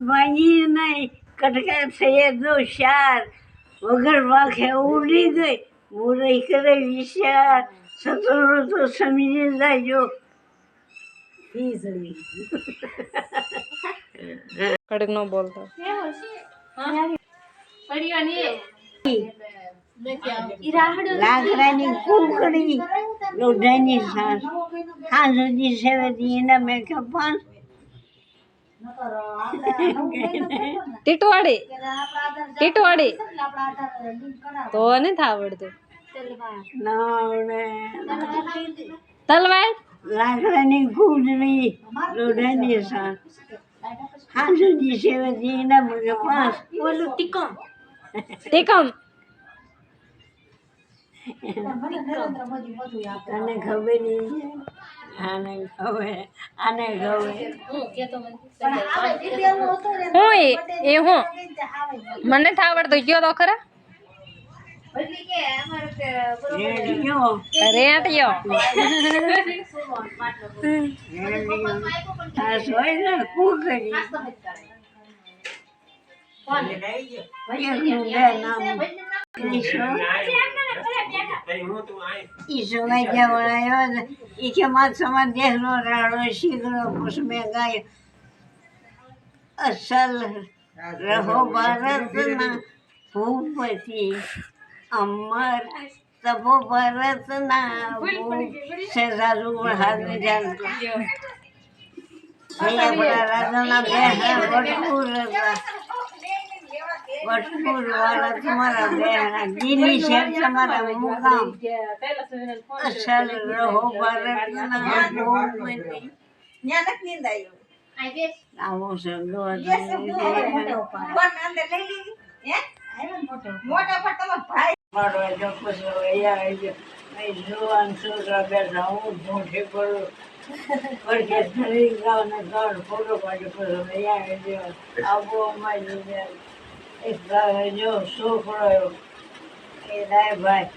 વાંગી નહીં કટકા તો શાર. વગર વાંખે ઉડી ગઈ. મુરઈ કરે વિચાર. સતરો તો સમજી જાજો. કડક નો બોલતો. લાકડાની કુકડી. લોઢાની સાસ. હા સુધી સેવતી એના મેં કપાસ ટીટવાડી. ટીટવાડી. તો નથી આવડતું. તલવાર. લાકડાની કુકડી લોઢાની ટીકમ. તને ખબર નહીં. આને ખબર. આને ખબર. હું એ એ હું? મને નથી આવડતો કયો તો ખરા? રેટિયો રેડિયો ઈશો વાગ્યા વળાયો ને ઈ કે માત સમાન દેહનો રાડો શીગડો કુશ મેં ગાયો. અસલ રહો ભારતના ભૂપતિ. અમર તપો ભારતના સેજાલુ હાથ જાણતા આપણા રાજાના બે હતા વટપુર વાળા તમારા બે હાથ દિલ્હી શહેર તમારા મુકામ અસલ રહો ભારતના ભૂપતિ આવો શબ્દો મારો ચોક્કસ અહીંયા આવી ગયો જુવાન છોકરા બેઠા હું ઢૂંઢી પડું પડખે ધરી ગાવ ને ગાળ ફોટો પાડી પડ્યો અહીંયા આવી ગયો આબો અમારી એક જો છોકરો એ રાય ભાઈ.